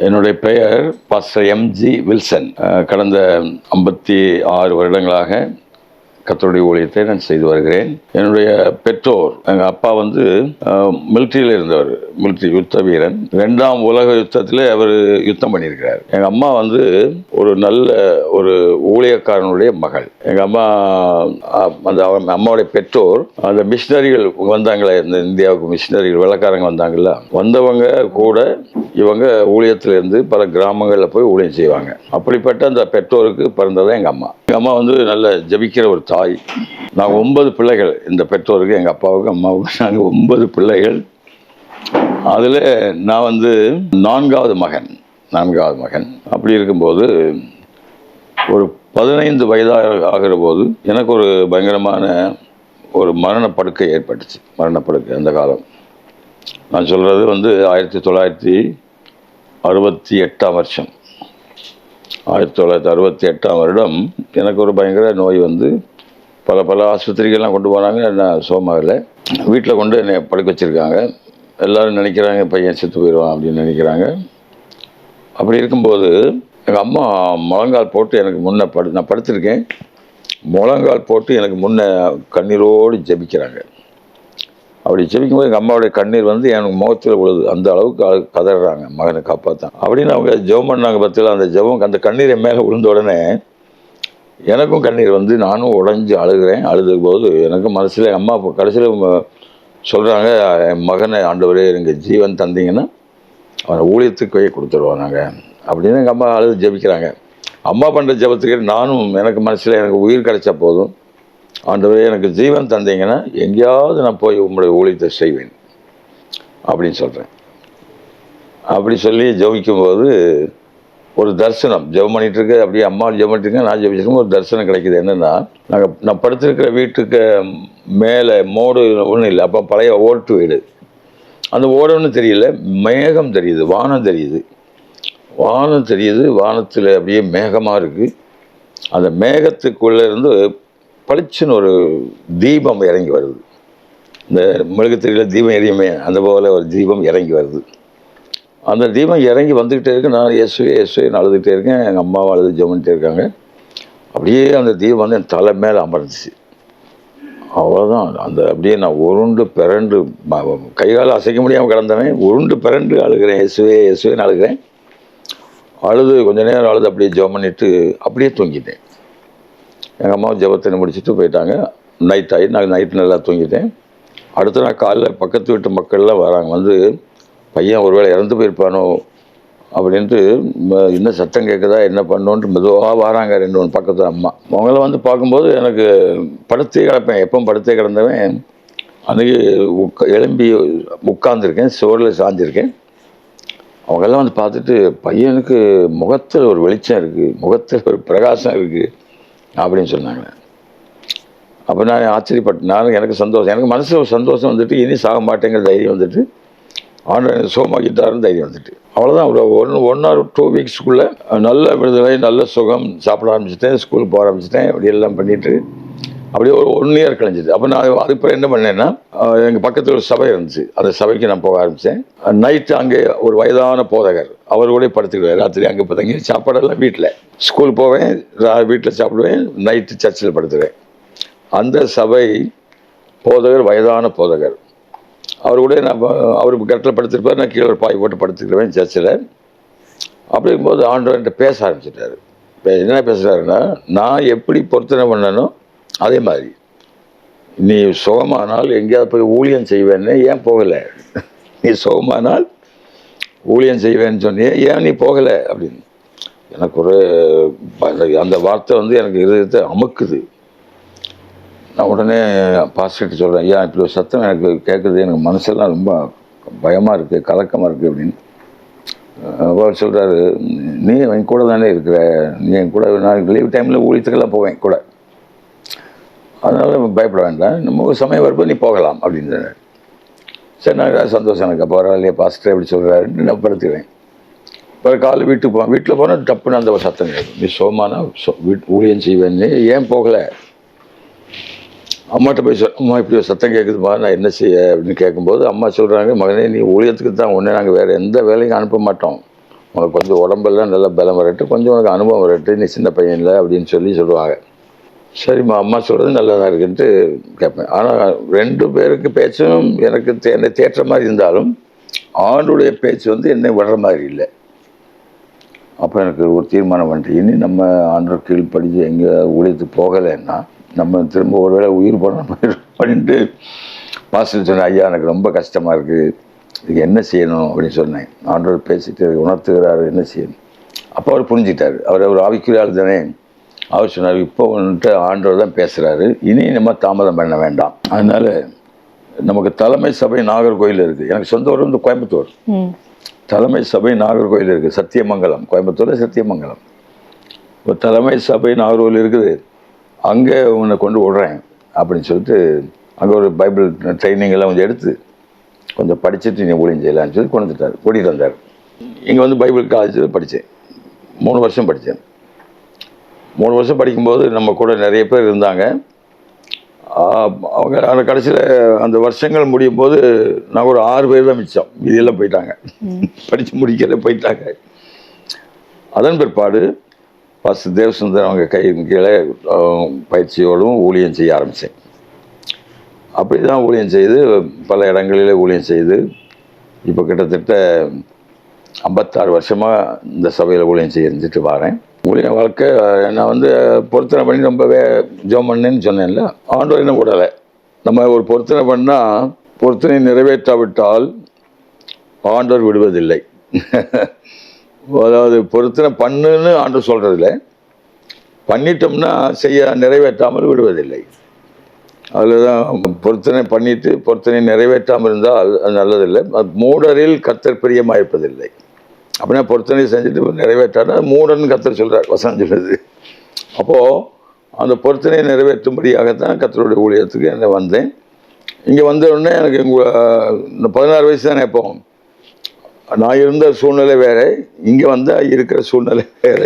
என்னுடைய பெயர் pastor MG Wilson. கடந்த ஐம்பத்தி ஆறு வருடங்களாக கத்தருடைய ஊழியத்தை நான் செய்து வருகிறேன். என்னுடைய பெற்றோர் எங்கள் அப்பா வந்து மிலிட்ரியில் இருந்தவர் மிலிட்ரி யுத்த வீரன். ரெண்டாம் உலக யுத்தத்தில் அவர் யுத்தம் பண்ணியிருக்கிறார். எங்கள் அம்மா வந்து ஒரு நல்ல ஒரு ஊழியக்காரனுடைய மகள். எங்கள் அம்மா அந்த அம்மாவுடைய பெற்றோர் அந்த மிஷினரிகள் வந்தாங்களே இந்த இந்தியாவுக்கு மிஷினரிகள் வெள்ளக்காரங்க வந்தாங்கல்ல. வந்தவங்க கூட இவங்க ஊழியத்திலேருந்து பல கிராமங்களில் போய் ஊழியம் செய்வாங்க. அப்படிப்பட்ட அந்த பெற்றோருக்கு பிறந்தது எங்கள் அம்மா. எங்கள் அம்மா வந்து நல்ல ஜபிக்கிற ஒரு தாய். நான் ஒன்பது பிள்ளைகள். இந்த பெற்றோருக்கு எங்கள் அப்பாவுக்கு அம்மாவுக்கு நாங்கள் ஒன்பது பிள்ளைகள். அதில் நான் வந்து நான்காவது மகன். நான்காவது மகன். அப்படி இருக்கும்போது ஒரு பதினைந்து வயதாக ஆகிற போது எனக்கு ஒரு பயங்கரமான ஒரு மரணப்படுக்கை ஏற்பட்டுச்சு. மரணப்படுக்கை அந்த காலம். நான் சொல்கிறது வந்து ஆயிரத்தி தொள்ளாயிரத்தி அறுபத்தி எட்டாம் வருஷம். ஆயிரத்தி தொள்ளாயிரத்தி அறுபத்தி எட்டாம் வருடம் எனக்கு ஒரு பயங்கர நோய் வந்து பல பல ஆஸ்பத்திரிகள்லாம் கொண்டு போனாங்க நான் சோமாவில் வீட்டில் கொண்டு என்னை படுக்க வச்சுருக்காங்க. எல்லோரும் நினைக்கிறாங்க பையன் செத்து போயிடுவான் அப்படின்னு நினைக்கிறாங்க. அப்படி இருக்கும்போது எங்கள் அம்மா முழங்கால் போட்டு எனக்கு முன்னே படு நான் படுத்திருக்கேன். முழங்கால் போட்டு எனக்கு முன்னே கண்ணீரோடு ஜெபிக்கிறாங்க. அப்படி ஜெபிக்கும்போது எங்கள் அம்மாவுடைய கண்ணீர் வந்து எனக்கு முகத்தில் விழுது அந்த அளவுக்கு அழு- கதறாங்க. மகனை காப்பாற்றான் அப்படின்னு அவங்க ஜெபம் பண்ணாங்க பற்றியில் அந்த ஜெபம் அந்த கண்ணீரை மேலே விழுந்த உடனே எனக்கும் கண்ணீர் வந்து நானும் உடஞ்சி அழுகிறேன். அழுது போது எனக்கும் மனசில் அம்மா கடைசியில் சொல்கிறாங்க என் மகனை ஆண்டவரே எனக்கு ஜீவன் தந்தீங்கன்னா அவனை ஊழியத்துக்கு போய் கொடுத்துருவோம் நாங்கள் அப்படின்னு எங்கள் அம்மா அழுது ஜெபிக்கிறாங்க. அம்மா பண்ணுற ஜபத்துக்கு நானும் எனக்கு மனசில் எனக்கு உயிர் கிடைச்சா போதும் ஆண்டவரே எனக்கு ஜீவன் தந்தீங்கன்னா எங்கேயாவது நான் போய் உங்களுடைய ஊழியத்தை செய்வேன். அப்படின்னு சொல்கிறேன் அப்படி சொல்லி ஜெபிக்கும்போது ஒரு தரிசனம். ஜெபம் பண்ணிட்டு இருக்க அப்படியே அம்மா ஜெபம் பண்ணிட்டு இருக்க நான் ஜெபிச்சிருக்கோம் ஒரு தரிசனம் கிடைக்குது. என்னென்னா நாங்கள் நான் படுத்திருக்கிற வீட்டுக்கு மேலே மோடு ஒன்றும் இல்லை. அப்போ பழைய ஓட்டு வீடு. அந்த ஓடன்னு தெரியல. மேகம் தெரியுது வானம் தெரியுது. வானம் தெரியுது வானத்தில் அப்படியே மேகமாக இருக்குது அந்த மேகத்துக்குள்ளே இருந்து பளிச்சுன்னு ஒரு தீபம் இறங்கி வருது. இந்த மெழுகு தெரியல தீபம் எரியுமே. அந்த போல் ஒரு தீபம் இறங்கி வருது. அந்த தீபம் இறங்கி வந்துக்கிட்டே இருக்கு. நான் இயேசுவே இயேசுவேன்னு அழுதுகிட்டே இருக்கேன். எங்கள் அம்மாவை அழுது ஜெமிட்டே இருக்காங்க. அப்படியே அந்த தீபம் வந்து என் தலை மேலே அமர்ந்துச்சு. அவ்வளோதான் அந்த அப்படியே நான் உருண்டு பிறண்டு ம- அசைக்க முடியாமல் கிடந்தவன் உருண்டு பிறண்டு அழுகிறேன். இயேசுவே இயேசுவேன்னு அழுகிறேன். அழுது கொஞ்ச நேரம் அழுது அப்படியே ஜெபம் பண்ணிட்டு அப்படியே தூங்கிட்டேன். எங்கள் அம்மா ஜெபத்தை முடிச்சுட்டு போயிட்டாங்க. நைட் ஆகி நான் நைட்டு நல்லா தூங்கிட்டேன். அடுத்த நாள் காலைல பக்கத்து வீட்டு மக்கள்லாம் வராங்க. வந்து பையன் ஒருவேளை இறந்து போயிருப்பானோ அப்படின்ட்டு என்ன சத்தம் கேட்குதா என்ன பண்ணோன்ட்டு மெதுவாக வராங்க ரெண்டு மூணு பக்கத்தில் அம்மா. அவங்கள வந்து பார்க்கும்போது எனக்கு படுத்தே கிடப்பேன். எப்போ படுத்தே கிடந்தவன். அன்றைக்கி உட்கா எலும்பி உட்காந்துருக்கேன் சுவரில் சாஞ்சிருக்கேன். அவங்கெல்லாம் வந்து பார்த்துட்டு பையனுக்கு முகத்தில் ஒரு வெளிச்சம் இருக்குது முகத்தில் ஒரு பிரகாசம் இருக்குது அப்படின்னு சொன்னாங்க. அப்போ நான் ஆச்சரியப்பட்டேன் நானும் எனக்கு சந்தோஷம். எனக்கு மனசில் ஒரு சந்தோஷம் வந்துட்டு இனி சாக மாட்டேங்கிற தைரியம் வந்துட்டு ஆண்டவன் சுகமாக்கிட்டாருன்னு தைரியம் வந்துட்டு. அவ்வளோதான் ஒரு ஒன் ஒன் ஆர் டூ வீக்ஸ்க்குள்ளே நல்ல விடுதலை நல்ல சுகம் சாப்பிட ஆரம்பிச்சிட்டேன் ஸ்கூல் போக ஆரம்பிச்சிட்டேன் அப்படி எல்லாம் பண்ணிட்டு அப்படியே ஒரு ஒன் இயர் கழிஞ்சிது. அப்போ நான் அதுக்கப்புறம் என்ன பண்ணேன்னா எங்கள் பக்கத்தில் ஒரு சபை இருந்துச்சு. அந்த சபைக்கு நான் போக ஆரம்பித்தேன் நைட்டு அங்கே ஒரு வயதான போதகர் அவர் கூட படுத்துக்குவேன் ராத்திரி அங்கே பார்த்தீங்க சாப்பாடெல்லாம் வீட்டில் ஸ்கூல் போவேன் வீட்டில் சாப்பிடுவேன் நைட்டு சர்ச்சில் படுத்துவேன் அந்த சபை போதகர் வயதான போதகர். அவர் கூட நான் அவர் கட்டில் படுத்திருப்பார் நான் கீழே ஒரு பாய் போட்டு படுத்துக்கிறேன் சர்ச்சில். அப்படி இருக்கும்போது ஆண்டவர்கிட்ட பேச ஆரம்பிச்சிட்டாரு. இப்போ என்ன பேசுகிறாருன்னா நான் எப்படி பொருத்தனை பண்ணனோ அதே மாதிரி. நீ சுகமானால் எங்கேயாவது போய் ஊழியம் செய்வேன்னு ஏன் போகலை? நீ சுகமானால் ஊழியம் செய்வேன்னு சொன்னியே ஏன் நீ போகலை? அப்படின்னு. எனக்கு ஒரு அந்த- அந்த வார்த்தை வந்து எனக்கு இருதயத்தை அமுக்குது. நான் உடனே பாஸ்டர்கிட்ட சொல்கிறேன் ஐயா இப்படி ஒரு சத்தம் எனக்கு கேட்குறது எனக்கு மனசெல்லாம் ரொம்ப பயமாக இருக்குது கலக்கமாக இருக்குது அப்படின்னு. அவர் சொல்கிறாரு நீ என் கூட தானே இருக்கிற நீ என் கூட நான் லீவ் டைமில் ஊழியத்துக்கெல்லாம் போவேன் கூட. அதனால் பயப்பட வேண்டாம் நம்ம ஒரு சமயம் வரும்போது நீ போகலாம் அப்படின்றாரு. சரி நான் சந்தோஷம் எனக்கு பரவாயில்லையே பாஸ்டர் எப்படி சொல்கிறாருன்னு நான் படுத்துக்கிறேன் ஒரு காலை வீட்டுக்கு போவேன் வீட்டில் போனால் டப்புன்னு அந்த ஒரு சத்தம் கேட்கும். நீ சோமானா சோ வீட் ஊழியம் செய்வேன்னு ஏன் போகலை? அம்மாட்ட போய் சொல் அம்மா இப்படி ஒரு சத்தம் கேட்குதுமா நான் என்ன செய்ய அப்படின்னு கேட்கும்போது அம்மா சொல்கிறாங்க மகனே நீ ஊழியத்துக்கு தான் ஒன்றே நாங்கள் வேறு எந்த வேலையும் அனுப்ப மாட்டோம். உனக்கு கொஞ்சம் உடம்பெல்லாம் நல்லா பலம் வரட்டு கொஞ்சம் உனக்கு அனுபவம் வரட்டு நீ சின்ன பையன் இல்லை அப்படின்னு சொல்லி சொல்லுவாங்க. சரிம்மா அம்மா சொல்கிறது நல்லதாக இருக்குன்ட்டு கேட்பேன் ஆனால் ரெண்டு பேருக்கு பேச்சும் எனக்கு தே- என்னை தேற்ற மாதிரி இருந்தாலும் ஆண்டுடைய பேச்சு வந்து என்னை விடுற மாதிரி இல்லை. அப்போ எனக்கு ஒரு தீர்மானம் பண்ணிட்டு இனி நம்ம ஆண்டர் கீழ் படித்து எங்கே ஊழியத்துக்கு போகலைன்னா நம்ம திரும்ப ஒருவேளை உயிர் போன அப்படின்ட்டு பாஸ்டர் சொன்னேன் ஐயா எனக்கு ரொம்ப கஷ்டமாக இருக்குது இதுக்கு என்ன செய்யணும்? அப்படின்னு சொன்னேன். ஆண்டவர் பேசிட்டு உணர்த்துகிறாரு என்ன செய்யணும்? அப்போ அவர் புரிஞ்சிட்டார் அவர் ஒரு ஆவிக்குரிய ஆள் தானே. அவர் சொன்னார் இப்போ வந்துட்டு ஆண்டவர் தான் பேசுகிறாரு இனி நம்ம தாமதம் பண்ண வேண்டாம். அதனால் நமக்கு தலைமை சபை நாகர்கோயில் இருக்குது எனக்கு சொந்த ஊர் வந்து கோயம்புத்தூர். தலைமை சபை நாகர்கோயில் இருக்குது சத்தியமங்கலம். கோயம்புத்தூரில் சத்தியமங்கலம். இப்போ தலைமை சபை நாகர்கோயில் இருக்குது. அங்கே உன்னை கொண்டு விடுறேன் அப்படின்னு சொல்லிட்டு அங்கே ஒரு பைபிள் ட்ரைனிங் எல்லாம் கொஞ்சம் எடுத்து கொஞ்சம் படிச்சுட்டு நீ ஊழியம் செய்யலாம்னு சொல்லி கொண்டு வந்துட்டார். கூட்டிகிட்டு வந்தார். இங்கே வந்து பைபிள் காலேஜில் படித்தேன். மூணு வருஷம் படித்தேன். மூணு வருஷம் படிக்கும்போது நம்ம கூட நிறைய பேர் இருந்தாங்க. அவங்க அந்த கடைசியில் அந்த வருஷங்கள் முடியும் போது நான் ஒரு ஆறு பேர் தான் மிச்சம். இதெல்லாம் போயிட்டாங்க. படித்து முடிக்கல போயிட்டாங்க. அதன் பிற்பாடு ஃபஸ்ட் தேவசுந்தர் அவங்க கை கீழே பயிற்சியோடும் ஊழியம் செய்ய ஆரம்பித்தேன் அப்படி தான் ஊழியம் செய்து பல இடங்களிலே ஊழியம் செய்து இப்போ கிட்டத்தட்ட ஐம்பத்தாறு வருஷமாக இந்த சபையில் ஊழியம் செஞ்சுட்டு வரேன். ஊழிய வாழ்க்கை நான் வந்து பொருத்தனை பண்ணி ரொம்பவே ஜோம் பண்ணேன்னு சொன்னேன்ல ஆண்டவர் என்ன விடலை. நம்ம ஒரு பொருத்தனை பண்ணால் பொருத்தனை நிறைவேற்றாவிட்டால் ஆண்டவர் விடுவதில்லை. அதாவது பொருத்தனை பண்ணுன்னு ஆண்டு சொல்கிறதில்ல பண்ணிட்டோம்னா செய்ய நிறைவேற்றாமல் விடுவதில்லை. அதில் தான் பொருத்தனை பண்ணிட்டு பொருத்தனை நிறைவேற்றாமல் இருந்தால் அது நல்லதில்லை. மூடரில் கத்தர் பிரியமாக இருப்பதில்லை அப்படின்னா பொருத்தனை செஞ்சுட்டு நிறைவேற்றாடா மூடன் கத்தர் சொல்கிறார் வசனம் சொல்லுது அப்போது அந்த பொருத்தனை நிறைவேற்றும்படியாகத்தான் கத்தருடைய ஊழியத்துக்கு என்ன வந்தேன். இங்கே வந்த உடனே எனக்கு இந்த பதினாறு வயசு தானே எப்போ நான் இருந்த சூழ்நிலை வேற இங்கே வந்தால் இருக்கிற சூழ்நிலை வேற.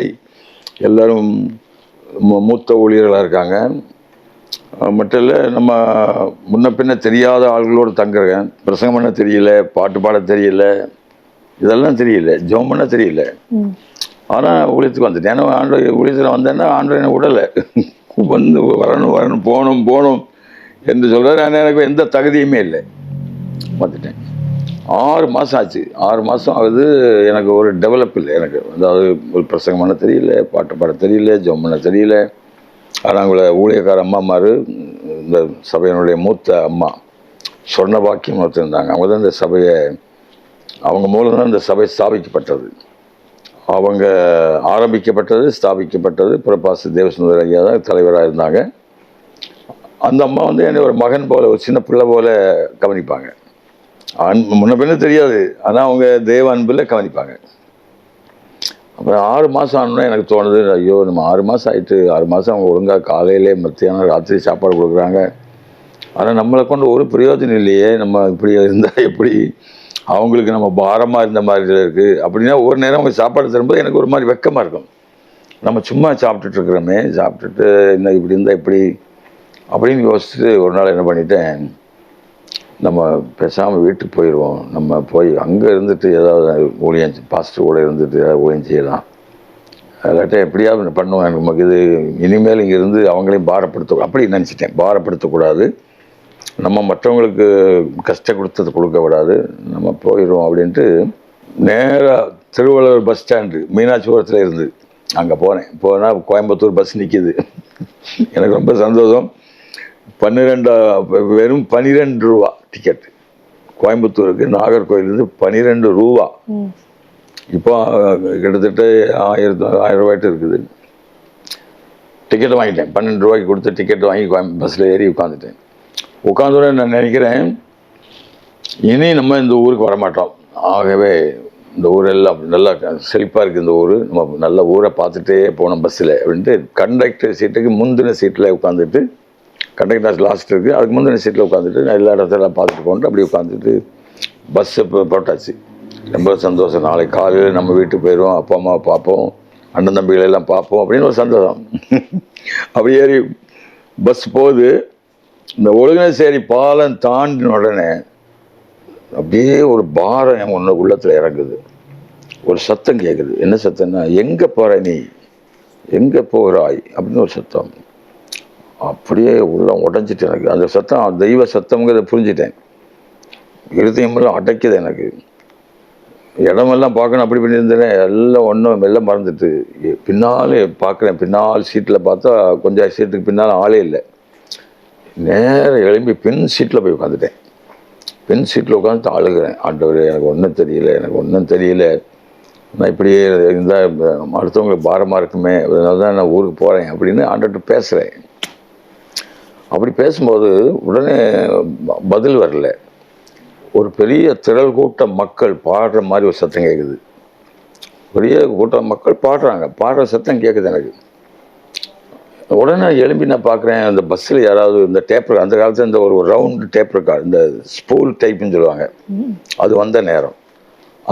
எல்லாரும் மூத்த ஊழியர்களாக இருக்காங்க. மட்டும் இல்லை நம்ம முன்ன பின்ன தெரியாத ஆள்களோடு தங்குறேன் பிரசங்கம் பண்ண தெரியல பாட்டு பாட தெரியல இதெல்லாம் தெரியல ஜெபம் பண்ண தெரியல. ஆனால் ஊழியத்துக்கு வந்துட்டேன். ஏன்னா ஆண்டு ஊழியத்தில் வந்தேன்னா ஆண்டு என்னை விடலை. வந்து வரணும் வரணும் போகணும் போகணும் என்று சொல்கிறார் ஆனால் எனக்கு எந்த தகுதியுமே இல்லை. வந்துட்டேன். ஆறு மாதம் ஆச்சு. ஆறு மாதம் ஆகுது எனக்கு ஒரு டெவலப் இல்லை எனக்கு. அதாவது ஒரு பிரசங்கம் பண்ண தெரியல பாட்டு பாட தெரியல ஜம் பண்ண தெரியல. ஆனால் அவங்கள ஊழியக்கார அம்மாமார் இந்த சபையினுடைய மூத்த அம்மா சொன்ன பாக்கியம் ஒருத்தர் இருந்தாங்க. அவங்க தான் இந்த சபையை அவங்க மூலம் தான் இந்த சபை ஸ்தாபிக்கப்பட்டது. அவங்க ஆரம்பிக்கப்பட்டது ஸ்தாபிக்கப்பட்டது. புறப்பாசு தேவசுந்தர் ஐயா தான் தலைவராக இருந்தாங்க. அந்த அம்மா வந்து என்னை ஒரு மகன் போல ஒரு சின்ன பிள்ளை போல கவனிப்பாங்க. அன்பு முன்ன பின்ன தெரியாது. ஆனால் அவங்க தேவ அன்பில் கவனிப்பாங்க. அப்புறம் ஆறு மாதம் ஆனோடனே எனக்கு தோணுது ஐயோ நம்ம ஆறு மாதம் ஆயிட்டு ஆறு மாதம் அவங்க ஒழுங்காக காலையிலே மத்தியானம் ராத்திரி சாப்பாடு கொடுக்குறாங்க. ஆனால் நம்மளை கொண்டு ஒரு பிரயோஜனம் இல்லையே நம்ம இப்படி இருந்தால் எப்படி? அவங்களுக்கு நம்ம பாரமாக இருந்த மாதிரி இருக்குது அப்படின்னா ஒரு நேரம் அவங்க சாப்பாடு தரும்போது எனக்கு ஒரு மாதிரி வெக்கமாக இருக்கும். நம்ம சும்மா சாப்பிட்டுட்டு இருக்கிறோமே சாப்பிட்டுட்டு என்ன இப்படி இருந்தால் இப்படி அப்படின்னு யோசிச்சுட்டு ஒரு நாள் என்ன பண்ணிட்டேன் நம்ம பேசாமல் வீட்டுக்கு போயிடுவோம் நம்ம போய் அங்கே இருந்துட்டு ஏதாவது ஊழியம் பாஸ்டர் கூட இருந்துட்டு ஏதாவது ஊழியம் செய்யலாம். இல்லாட்ட எப்படியாவது பண்ணுவோம். எனக்கு நமக்கு இது இனிமேல் இங்கே இருந்து அவங்களையும் பாரப்படுத்த அப்படி நினச்சிட்டேன். பாரப்படுத்தக்கூடாது. நம்ம மற்றவங்களுக்கு கஷ்டம் கொடுத்தது கொடுக்க விடாது. நம்ம போயிடுவோம் அப்படின்ட்டு நேராக திருவள்ளுவர் பஸ் ஸ்டாண்டு மீனாட்சிபுரத்தில் இருந்து அங்கே போனேன். போனால் கோயம்புத்தூர் பஸ் நிற்கிது எனக்கு ரொம்ப சந்தோஷம். பன்னிரெண்டா வெறும் பன்னிரெண்டு ரூபா டிக்கெட் கோயம்புத்தூருக்கு நாகர்கோயிலேருந்து பன்னிரெண்டு ரூபா. இப்போ கிட்டத்தட்ட ஆயிரத்து ஆயிரம் ரூபாய்ட்டு இருக்குது. டிக்கெட் வாங்கிட்டேன். பன்னெண்டு ரூபாய்க்கு கொடுத்து டிக்கெட் வாங்கி பஸ்ஸில் ஏறி உட்காந்துட்டேன். உட்காந்தோடனே நான் நினைக்கிறேன் இனி நம்ம இந்த ஊருக்கு வரமாட்டோம். ஆகவே இந்த ஊரெல்லாம் நல்லா செழிப்பாக இருக்குது இந்த ஊர். நம்ம நல்ல ஊரை பார்த்துட்டே போனோம் பஸ்ஸில் அப்படின்ட்டு கண்டக்டர் சீட்டுக்கு முந்தின சீட்டில் உட்காந்துட்டு கண்டக்டர் லாஸ்ட் இருக்குது அதுக்கு முந்தின சீட்டில் உட்காந்துட்டு நான் எல்லா இடத்துல பார்த்துட்டு போன்ட்டு அப்படி உட்காந்துட்டு பஸ்ஸு இப்போ போட்டாச்சு ரொம்ப சந்தோஷம். நாளைக்கு காலையில் நம்ம வீட்டுக்கு போயிடுவோம் அப்பா அம்மாவை பார்ப்போம். அண்ணன் தம்பிகளெல்லாம் பார்ப்போம் அப்படின்னு ஒரு சந்தோஷம். அப்படி ஏறி பஸ் போகுது. இந்த ஒழுங்கினசேரி பாலம் தாண்டின உடனே அப்படியே ஒரு பாரம் என் ஒன்று உள்ளத்தில் இறங்குது. ஒரு சத்தம் கேட்குது என்ன சத்தம்னா எங்கே போகிற நீ? எங்கே போகிறாய் அப்படின்னு ஒரு சத்தம். அப்படியே உள்ள உடஞ்சிட்டு எனக்கு. அந்த சத்தம் தெய்வ சத்தம்ங்கிறத புரிஞ்சிட்டேன். இருதயமெல்லாம் அடைக்குது எனக்கு. இடமெல்லாம் பார்க்கணும் அப்படி பண்ணி இருந்தேன். எல்லாம் ஒன்றும் எல்லாம் மறந்துட்டு. எ- பின்னாலே பார்க்குறேன். பின்னால் சீட்டில் பார்த்தா கொஞ்சம் சீட்டுக்கு பின்னால் ஆளே இல்லை. நேரம் எழும்பி பின் சீட்டில் போய் உட்காந்துட்டேன். பின் சீட்டில் உட்காந்து அழுகிறேன். ஆண்டவர் எனக்கு ஒன்றும் தெரியல எனக்கு ஒன்றும் தெரியல. நான் இப்படியே இருந்தால் அடுத்தவங்களுக்கு பாரமாக இருக்குமே. அதனால தான் நான் ஊருக்கு போகிறேன் அப்படின்னு ஆண்டர்கிட்ட பேசுகிறேன் அப்படி பேசும்போது உடனே பதில் வரல. ஒரு பெரிய திரள் கூட்ட மக்கள் பாடுற மாதிரி ஒரு சத்தம் கேட்குது பெரிய கூட்டம் மக்கள் பாடுறாங்க. பாடுற சத்தம் கேட்குது எனக்கு. உடனே எழும்பி நான் பார்க்குறேன் அந்த பஸ்ஸில் யாராவது இந்த டேப் அந்த காலத்தில் இந்த ஒரு ரவுண்டு டேப் இருக்கா? இந்த ஸ்பூல் டைப்னு சொல்லுவாங்க. அது வந்த நேரம்.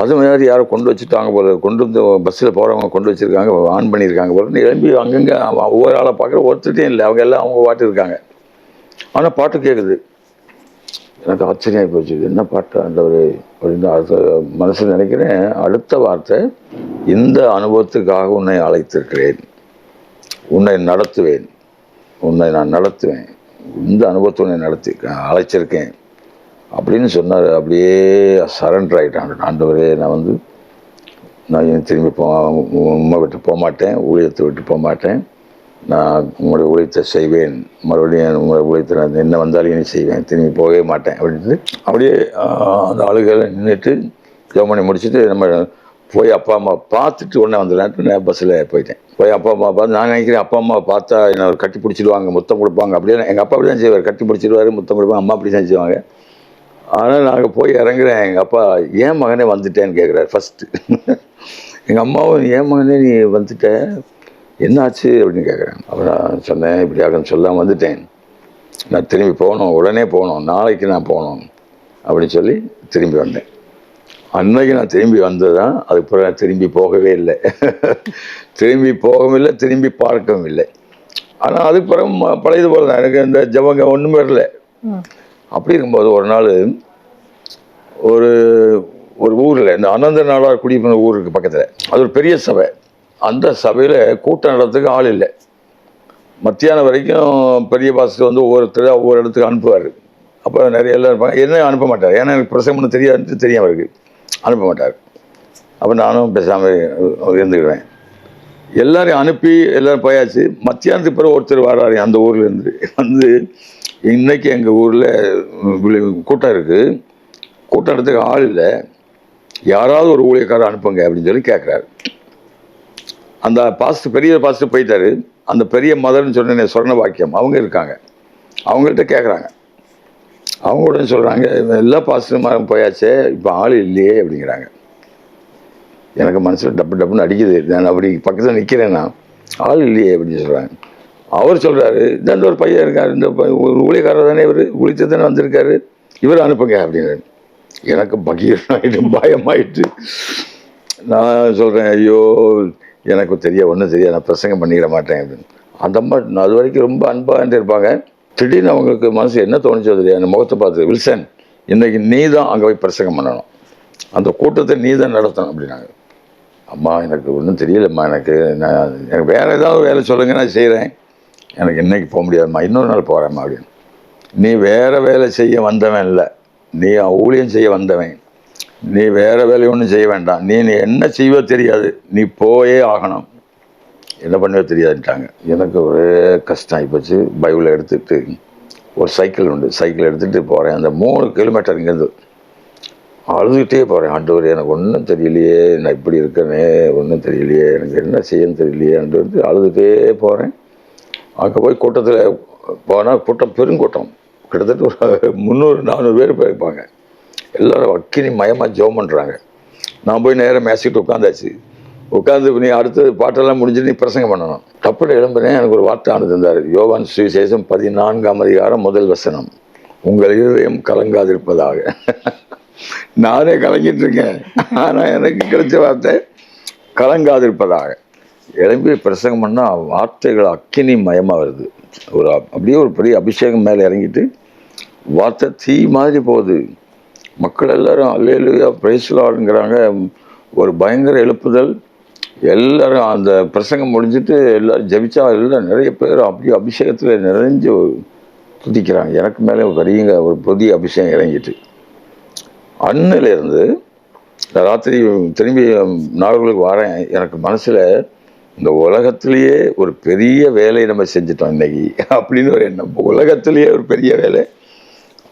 அது மாதிரி யாரோ கொண்டு வச்சுட்டாங்க போல. கொண்டு வந்து பஸ்ஸில் போகிறவங்க கொண்டு வச்சுருக்காங்க ஆன் பண்ணியிருக்காங்க போல. எழும்பி அங்கங்கே ஒவ்வொரு ஆளை பார்க்குற ஒருத்தட்டையும் இல்லை. அவங்க எல்லாம் அவங்க பாட்டு இருக்காங்க. ஆனால் பாட்டு கேட்குது எனக்கு ஆச்சரியமாக போச்சு. என்ன பாட்டு? ஆண்டவர் அப்படின்னு அடுத்த மனசில் நினைக்கிறேன் அடுத்த வார்த்தை இந்த அனுபவத்துக்காக உன்னை அழைத்திருக்கிறேன். உன்னை நடத்துவேன். உன்னை நான் நடத்துவேன். இந்த அனுபவத்தை உன்னை நடத்தி அழைச்சிருக்கேன். அப்படின்னு சொன்னார். அப்படியே சரண்டர் ஆகிட்டான் ஆண்டவரே நான் வந்து நான் திரும்பி போ உண்மை விட்டு போக மாட்டேன். ஊழியத்தை விட்டு போக மாட்டேன். நான் உங்களை உழைத்த செய்வேன். மறுபடியும் உங்களை உழைத்த நான் என்ன வந்தாலும் இனி செய்வேன். திரும்பி போகவே மாட்டேன். அப்படின்ட்டு அப்படியே அந்த ஆளுகளை நின்றுட்டு ஜோமணி முடிச்சுட்டு நம்ம போய் அப்பா அம்மா பார்த்துட்டு உடனே வந்துடலான்ட்டு நான் பஸ்ஸில் போயிட்டேன். போய் அப்பா அம்மா பார்த்து நான் நினைக்கிறேன் அப்பா அம்மா பார்த்தா என்னை ஒரு கட்டி பிடிச்சிடுவாங்க முத்தம் கொடுப்பாங்க. அப்படியே எங்கள் அப்பா அப்படி தான் செய்வார். கட்டி பிடிச்சிடுவார் முத்தம் கொடுப்பாங்க. அம்மா அப்படி தான் செய்வாங்க ஆனால் நாங்கள் போய் இறங்குறேன். எங்கள் அப்பா ஏன் மகனே வந்துட்டேன்னு கேட்குறாரு ஃபஸ்ட்டு எங்கள் அம்மாவும் ஏன் மகனே நீ வந்துட்ட. என்னாச்சு அப்படின்னு கேட்குறேன் அப்புறம் நான் சொன்னேன் இப்படி ஆகுன்னு சொல்லாம வந்துட்டேன். நான் திரும்பி போகணும் உடனே போகணும் நாளைக்கு நான் போகணும் அப்படின்னு சொல்லி திரும்பி வந்தேன். அன்னைக்கு நான் திரும்பி வந்ததான் அதுக்கப்புறம் நான் திரும்பி போகவே இல்லை. திரும்பி போகவும் இல்லை திரும்பி பார்க்கவும் இல்லை. ஆனால் அதுக்கு பிறகு பழையது போல தான். எனக்கு இந்த ஜபங்க ஒன்றுமே வரல. அப்படி இருக்கும்போது ஒரு நாள் ஒரு ஒரு ஊரில் இந்த அனந்த நாடார் குடியிருந்த ஊர் இருக்கு பக்கத்தில் அது ஒரு பெரிய சபை. அந்த சபையில் கூட்டம் நடத்துக்கு ஆள் இல்லை. மத்தியானம் வரைக்கும் பெரிய பாஸ்டர் வந்து ஒவ்வொருத்தர் ஒவ்வொரு இடத்துக்கு அனுப்புவார். அப்போ நிறைய எல்லாம் இருப்பாங்க. என்ன அனுப்ப மாட்டார்? ஏன்னா எனக்கு பிரசங்கம் பண்ண தெரியாதுன்ட்டு தெரியும் அவருக்கு. அனுப்ப மாட்டார். அப்போ நானும் பேசாமல் இருந்துக்கிடுவேன் எல்லாரையும் அனுப்பி எல்லோரும் போயாச்சு. மத்தியானத்துக்கு பிறகு ஒருத்தர் வர்றாரு அந்த ஊர்லேருந்து வந்து இன்றைக்கி எங்கள் ஊரில் கூட்டம் இருக்குது கூட்டம் இடத்துக்கு ஆள் இல்லை. யாராவது ஒரு ஊழியக்காரர் அனுப்புங்க அப்படின்னு சொல்லி கேட்குறாரு அந்த பாஸ்ட் பெரிய பாஸ்ட்டு போயிட்டாரு. அந்த பெரிய மதர்னு சொன்ன சொர்ண வாக்கியம் அவங்க இருக்காங்க. அவங்கள்ட்ட கேட்குறாங்க அவங்க உடனே சொல்கிறாங்க எல்லா பாஸ்டரும் போயாச்சே இப்போ ஆள் இல்லையே அப்படிங்கிறாங்க. எனக்கு மனசில் டப்பு டப்புன்னு அடிக்குது. நான் அப்படி பக்கத்தில் நிற்கிறேன்னா ஆள் இல்லையே அப்படின்னு சொல்கிறாங்க அவர் சொல்கிறாரு இந்த ஒரு பையன் இருக்கார். இந்த ஒரு ஊழியக்காரர் தானே இவர். ஊழியத்தை தானே வந்திருக்காரு. இவர் அனுப்புங்க அப்படின்னு எனக்கு பகீரமாயிட்டு பயமாயிட்டு. நான் சொல்கிறேன் ஐயோ எனக்கு தெரிய ஒன்றும் தெரியாது நான் பிரசங்கம் பண்ணிட மாட்டேன் அப்படின்னு. அந்த அம்மா நான் அது வரைக்கும் ரொம்ப அன்பாக இருப்பாங்க திடீர்னு அவங்களுக்கு மனசு என்ன தோணுச்சோ தெரியாது. அந்த முகத்தை பார்த்து வில்சன் இன்றைக்கி நீ தான் அங்கே போய் பிரசங்கம் பண்ணணும். அந்த கூட்டத்தை நீ தான் நடத்தணும் அப்படின்னாங்க. அம்மா எனக்கு ஒன்றும் தெரியலம்மா எனக்கு நான் எனக்கு வேறு ஏதாவது வேலை சொல்லுங்கள் நான் செய்கிறேன் எனக்கு இன்றைக்கி போக முடியாதும்மா இன்னொரு நாள் போகிறேம்மா அப்படின்னு. நீ வேறு வேலை செய்ய வந்தவன் இல்லை. நீ ஊழியம் செய்ய வந்தவன். நீ வேறு வேலையை ஒன்றும் செய்ய வேண்டாம். நீ நீ என்ன செய்வோ தெரியாது. நீ போயே ஆகணும். என்ன பண்ணவே தெரியாதுட்டாங்க எனக்கு ஒரே கஷ்டம் ஆகிப்போச்சு பைபிளை எடுத்துகிட்டு ஒரு சைக்கிள் உண்டு. சைக்கிள் எடுத்துகிட்டு போகிறேன் அந்த மூணு கிலோமீட்டர் இங்கேருந்து அழுதுகிட்டே போகிறேன் ஆண்டவர் எனக்கு ஒன்றும் தெரியலையே. நான் இப்படி இருக்கேனே. ஒன்றும் தெரியலையே. எனக்கு என்ன செய்யன்னு தெரியலையே. வந்து அழுதுகிட்டே போகிறேன் அங்கே போய் கூட்டத்தில் போனால் கூட்டம் பெருங்கூட்டம். கிட்டத்தட்ட ஒரு முந்நூறு நானூறு பேர் போயிருப்பாங்க. எல்லோரும் அக்கினி மயமாக ஜெபம் பண்ணுறாங்க நான் போய் நேராக மேசிக்கிட்டு உட்காந்தாச்சு. உட்காந்து நீ அடுத்தது பாட்டெல்லாம் முடிஞ்சுட்டு நீ பிரசங்கம் பண்ணணும். தப்புல எழும்புனேன் எனக்கு ஒரு வார்த்தை ஆனது யோகான் யோவான் சுவிசேஷம் பதினான்காம் அதிகாரம் முதல் வசனம். உங்கள் இருதயம் கலங்காதிருப்பதாக. நானே கலங்கிட்டு இருக்கேன். ஆனால் எனக்கு கிடைச்ச வார்த்தை கலங்காதிருப்பதாக. எழும்பி பிரசங்கம் பண்ணால் வார்த்தைகள் அக்கினி மயமாக வருது. ஒரு அப்படியே ஒரு பெரிய அபிஷேகம் மேலே இறங்கிட்டு வார்த்தை தீ மாதிரி போகுது. மக்கள் எல்லாரும் அல்லேலுயா பிரைஸ்லாடுங்கிறாங்க ஒரு பயங்கர எழுப்புதல். எல்லாரும் அந்த பிரசங்கம் முடிஞ்சிட்டு எல்லாரும் ஜபிச்சா எல்லாம் நிறைய பேர் அப்படியே அபிஷேகத்தில் நிறைஞ்சு துதிக்கிறாங்க. எனக்கு மேலே ஒரு ஒரு புதிய அபிஷேகம் இறங்கிட்டு. அண்ணிலேருந்து நான் ராத்திரி திரும்பி நாடுகளுக்கு வரேன். எனக்கு மனசில் இந்த உலகத்திலேயே ஒரு பெரிய வேலையை நம்ம செஞ்சிட்டோம் இன்னைக்கு. அப்படின்னு ஒரு எண்ணம். உலகத்திலேயே ஒரு பெரிய வேலை.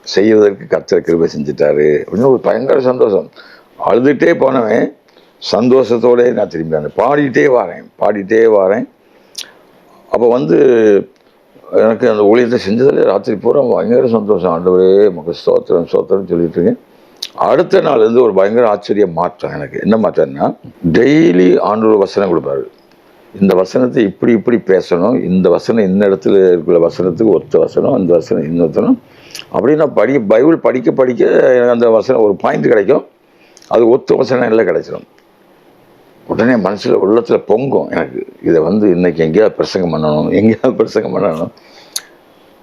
செய்வதற்கு கர்த்தர் கிருபை செஞ்சுட்டாரு. அப்படின்னு ஒரு பயங்கர சந்தோஷம். அழுதுகிட்டே போனவன் சந்தோஷத்தோடே நான் திரும்பி வந்தேன். பாடிட்டே வரேன் பாடிட்டே வரேன். அப்போ வந்து எனக்கு அந்த ஊழியத்தை செஞ்சதில் ராத்திரி பூரா பயங்கர சந்தோஷம். ஆண்டவரே மக ஸ்தோத்திரம் ஸ்தோத்திரம் சொல்லிட்டு இருக்கேன். அடுத்த நாள்லேருந்து ஒரு பயங்கர ஆச்சரிய மாற்றம் எனக்கு. என்ன மாற்றம்னா டெய்லி ஆண்டோட வசனம் கொடுப்பாரு. இந்த வசனத்தை இப்படி இப்படி பேசணும். இந்த வசனம் இந்த இடத்துல இருக்கிற வசனத்துக்கு ஒத்த வசனம் அந்த வசனம் இன்னொத்தனம் அப்படி நான் படி பைபிள் படிக்க படிக்க எனக்கு அந்த வசனம் ஒரு பாயிண்ட் கிடைக்கும். அது ஒத்து வசனம் எல்லாம் கிடைச்சிடும் உடனே மனசில் உள்ளத்தில் பொங்கும் எனக்கு. இதை வந்து இன்றைக்கி எங்கேயாவது பிரசங்கம் பண்ணணும் எங்கேயாவது பிரசங்கம் பண்ணணும்.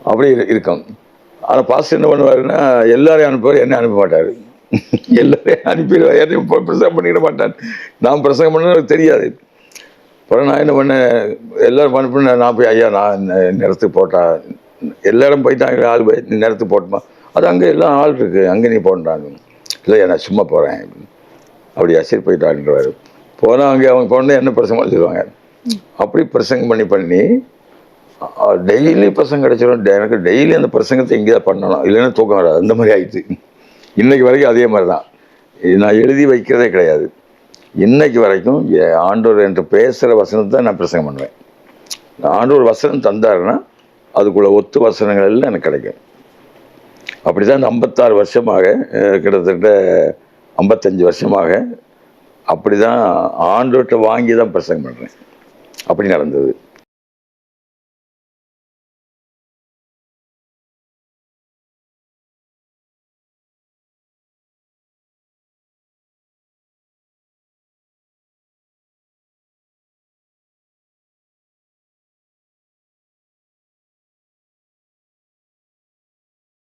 அப்படி இருக்கும். ஆனால் பாஸ்டர் என்ன பண்ணுவாருன்னா எல்லாரையும் அனுப்புவார் என்ன அனுப்ப மாட்டார். எல்லாரையும் அனுப்பிடுவார் யாரையும் பிரசங்கம் பண்ணிட மாட்டார் நான் பிரசங்கம் பண்ண தெரியாது. அப்புறம் நான் என்ன பண்ணேன்? எல்லோரும் அனுப்பினேன் நான் போய் ஐயா நான் இந்த நேரத்துக்கு போட்டா எல்லாரும் இடம் ஆள் போய் ஆள் நேரத்துக்கு போட்டுமா? அது அங்கே எல்லாம் ஆள் இருக்குது அங்கே நீ போட்டாங்க இல்லை நான் சும்மா போகிறேன் அப்படி சரி போயிட்டான்றவாரு போனால் அங்கே அவங்க போனால் என்ன பிரசங்கம் சொல்லுவாங்க அப்படி பிரசங்கம் பண்ணி பண்ணி டெய்லி பிரசங்கம் கிடச்சிடும் எனக்கு டெய்லி அந்த பிரசங்கத்தை தான் பண்ணணும். இல்லைன்னா தூக்கம் வராது. அந்த மாதிரி ஆயிடுச்சு. இன்றைக்கு வரைக்கும் அதே மாதிரி தான். நான் எழுதி வைக்கிறதே கிடையாது. இன்னைக்கு வரைக்கும் ஆண்டோர் என்று பேசுகிற வசனத்தை தான் நான் பிரசங்கம் பண்ணுவேன். ஆண்டோர் வசனம் தந்தாருன்னா அதுக்குள்ள ஒத்து வசனங்கள் எல்லாம் எனக்கு கிடைக்கும். அப்படி தான் இந்த ஐம்பத்தாறு வருஷமாக கிட்டத்தட்ட ஐம்பத்தஞ்சு வருஷமாக அப்படி தான் ஆண்டோட்ட வாங்கி தான் பிரசங்கம் பண்ணுறேன் அப்படி நடந்தது.